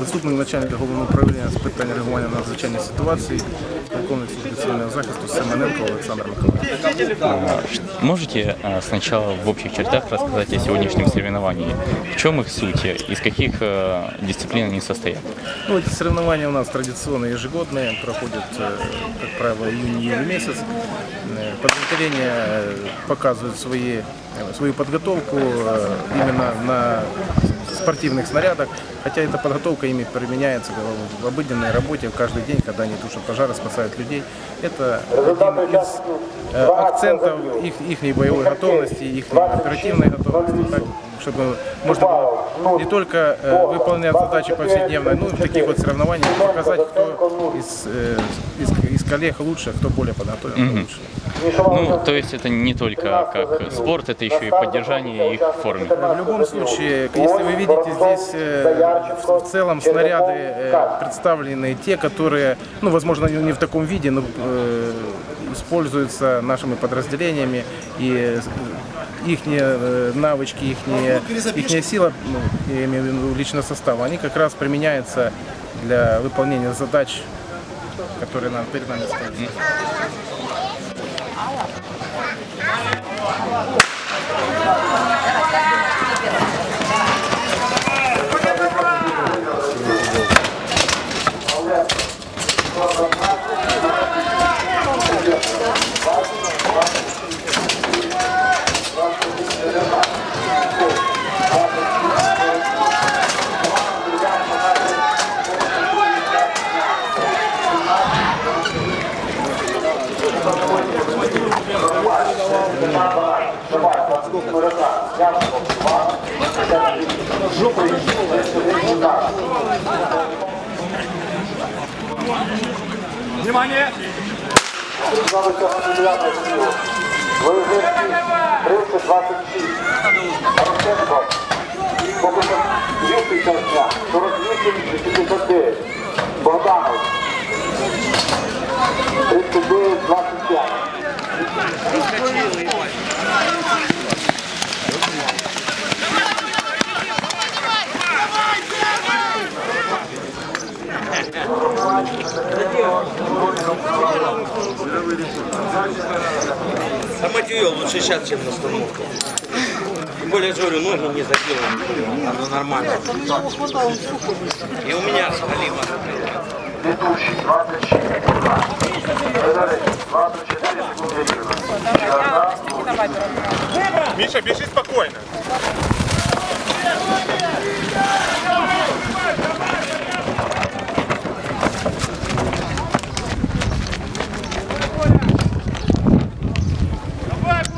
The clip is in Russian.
Заступник начальника головного управління з питань реагування на надзвичайні ситуації, полковник служби цивільного захисту Семененко Олександр Миколаївич. Можете э, сначала в общих чертах рассказать о сегодняшнем соревновании? В чем их суть? Из каких э, дисциплин они состоят? Ну, эти соревнования у нас традиционно ежегодные, проходят, э, как правило, июнь-июль месяц. Э, Подразделения э, показывают свои, э, свою подготовку э, именно на спортивных снарядах, хотя эта подготовка ими применяется в обыденной работе каждый день, когда они тушат пожары, спасают людей. Это один из э, акцентов их, их боевой готовности, их оперативной готовности, чтобы можно было не только э, выполнять задачи повседневно, но и в таких вот соревнованиях показать, кто из, э, из, из коллег лучше, кто более подготовлен, кто лучше. Ну, то есть это не только как спорт, это еще и поддержание их в форме. В любом случае, если вы видите здесь э, в целом снаряды представлены те, которые, ну, возможно, не в таком виде, но используются нашими подразделениями и их навычки, их сила, ну, я имею в виду личного состава, они как раз применяются для выполнения задач, которые нам, перед нами стоят. Внимание! Виїзний 326. Порошенко. Поки що 200 дня. 48 89. Богданов. 39 25. А мотивел лучше сейчас, чем на остановку. Тем более, я говорю, ноги не заделаны. Оно нормально. И у меня с Халима. Ведущий 26. Федорик 24 секунди рівно. Миша, бежи спокойно.